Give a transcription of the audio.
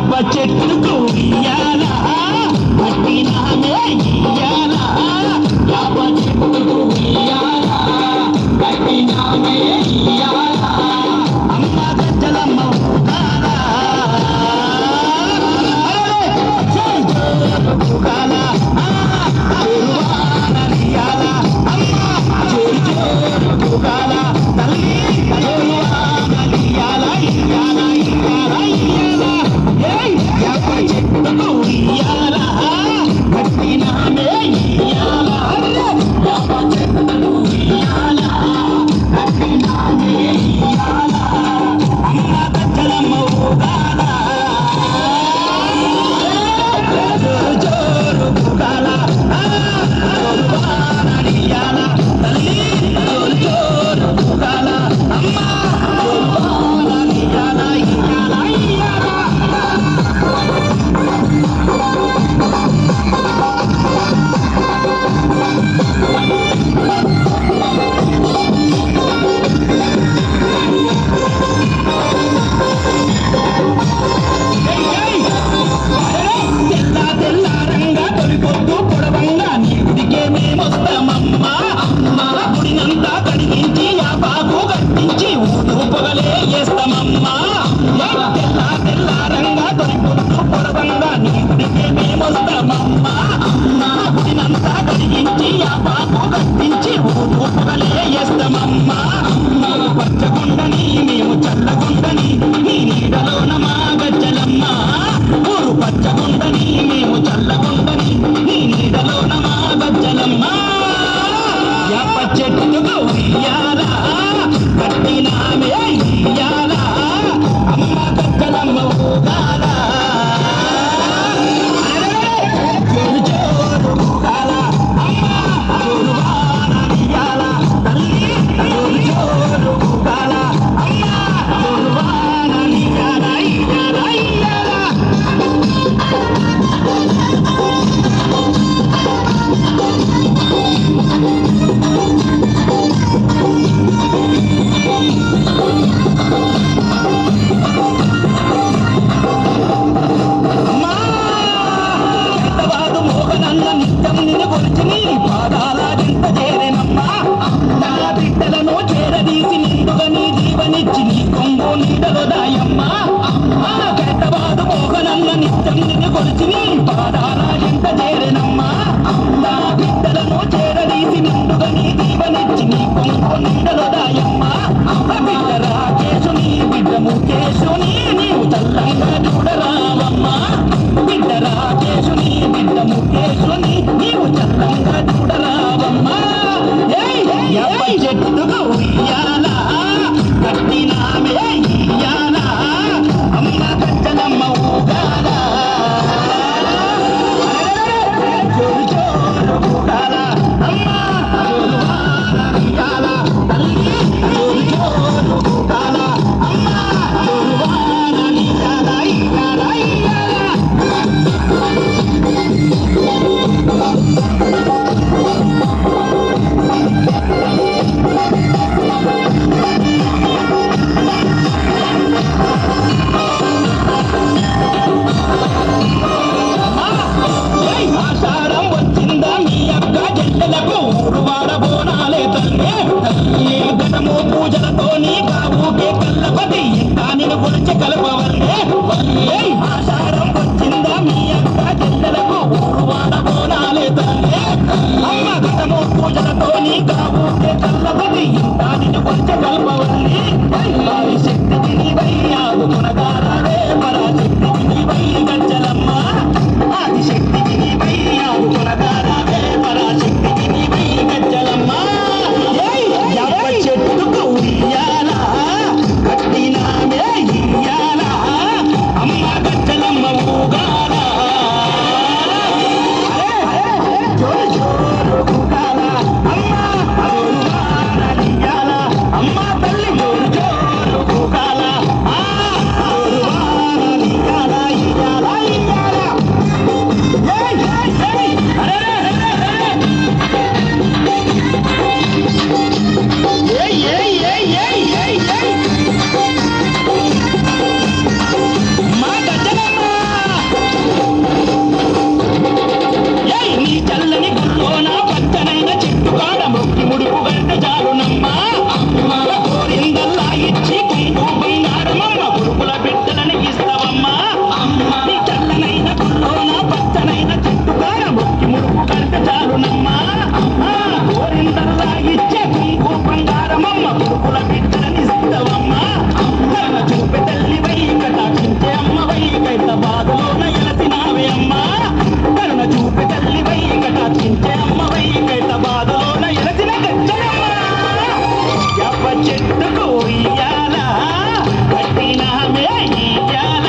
వేప చెట్టుకు చేస్తామమ్మా. తెల్లా తెల్లారంగా దొరికొడుకు కలిగించి ఆ పాపు కట్టించి ఊపుగలే చేస్తామమ్మా. మేము పచ్చగుండని మేము చల్లగుండని నీ నీడలోన మా గజ్జలమ్మా. ఊరు పచ్చగుండని మేము చల్లగుండని చెట్టు కొంగు నిందలో దాయమ్మ అమ్మ పెద్దవాడు మోహనన్న నిత్యం నిన్ను కొలిచి పాదాల ఎంత చేరనమ్మ. అమ్మ బిడ్డలను చేరదీసి నిండుగా నీ దీవనిచ్చి నీ కొంగు నిందలో దాయమ్మ అమ్మ బిడ్డ రాకేశుని బిడ్డ ముఖేశుని నీవు చల్లంగా చూడరావమ్మ. బిడ్డ రాకేశుని బిడ్డ ముఖేశుని నీవు చల్లంగా చూడరావమ్మ. చెట్టుగా ఉయ్యా 我的脚下来，我要 చెట్టుకు ఉయ్యాలా? కట్టినామే ఇయ్యాలా